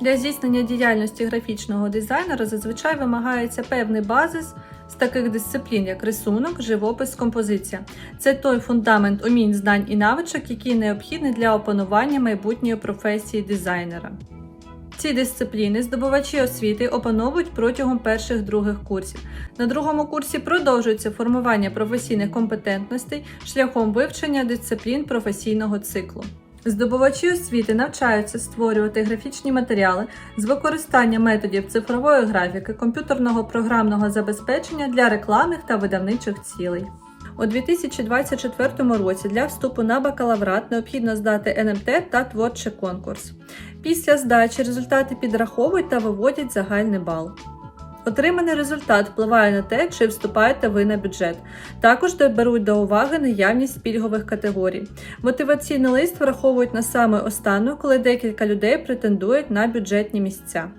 Для здійснення діяльності графічного дизайнера зазвичай вимагається певний базис з таких дисциплін, як рисунок, живопис, композиція. Це той фундамент умінь, знань і навичок, який необхідний для опанування майбутньої професії дизайнера. Ці дисципліни здобувачі освіти опановують протягом перших других курсів. На другому курсі продовжується формування професійних компетентностей шляхом вивчення дисциплін професійного циклу. Здобувачі освіти навчаються створювати графічні матеріали з використанням методів цифрової графіки, комп'ютерного програмного забезпечення для рекламних та видавничих цілей. У 2024 році для вступу на бакалаврат необхідно здати НМТ та творчий конкурс. Після здачі результати підраховують та виводять загальний бал. Отриманий результат впливає на те, чи вступаєте ви на бюджет. Також беруть до уваги наявність пільгових категорій. Мотиваційний лист враховують на саме останню, коли декілька людей претендують на бюджетні місця.